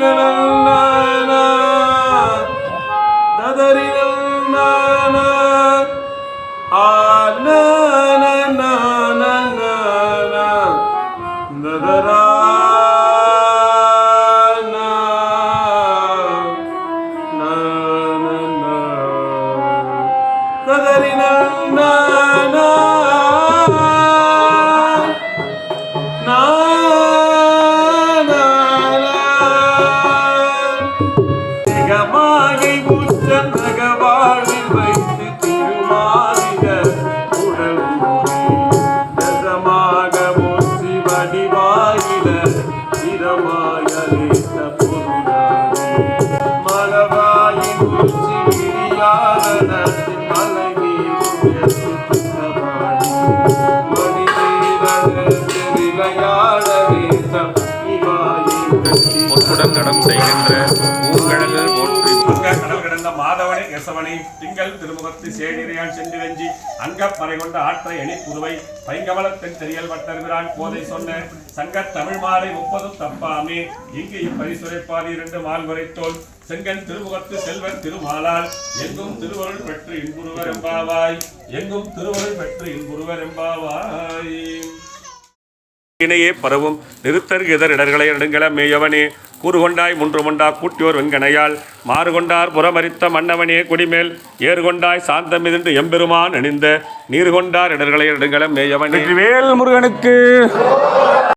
la la Marinanda பொற்புடன் நடம் செய்கின்ற பூங்கடல்கள் போற்றி கடல் கிடந்த மாதவனே கெசவனை திங்கள் திருமுகத்து சேடிரையான் சென்று வெஞ்சி அங்கப் பறை கொண்ட ஆற்றை எணி புதுவை பைங்கவலத்தின் தெரியல் வட்டர்கிறான் கோதை சொன்ன சங்கத் தமிழ் மாலை முப்பதும் தப்பாமே. இங்கு இப்பரிசுரைப்பார் இரண்டு மால்வரைத்தோல் செங்கன் திருமுகத்து செல்வன் திருமாலால். எங்கும் திருவருள் பெற்று இன்புருவர் எம்பாவாய். எங்கும் திருவருள் பெற்று இன்புருவர் எம்பாவாய் இணையே பரவும் நிறுத்தர் எதர் இடர்களை நடுங்கள மேயவனே கூறுகொண்டாய் முன்றுமொண்டா கூட்டியோர் வெண்கணையால் மாறுகொண்டார் புறமரித்த மன்னவனே குடிமேல் ஏறுகொண்டாய் சாந்தமிதின்று எம்பெருமான் அணிந்த நீர்கொண்டார் இடர்களை நடுங்கள மேயவனே. வேல் முருகனுக்கு.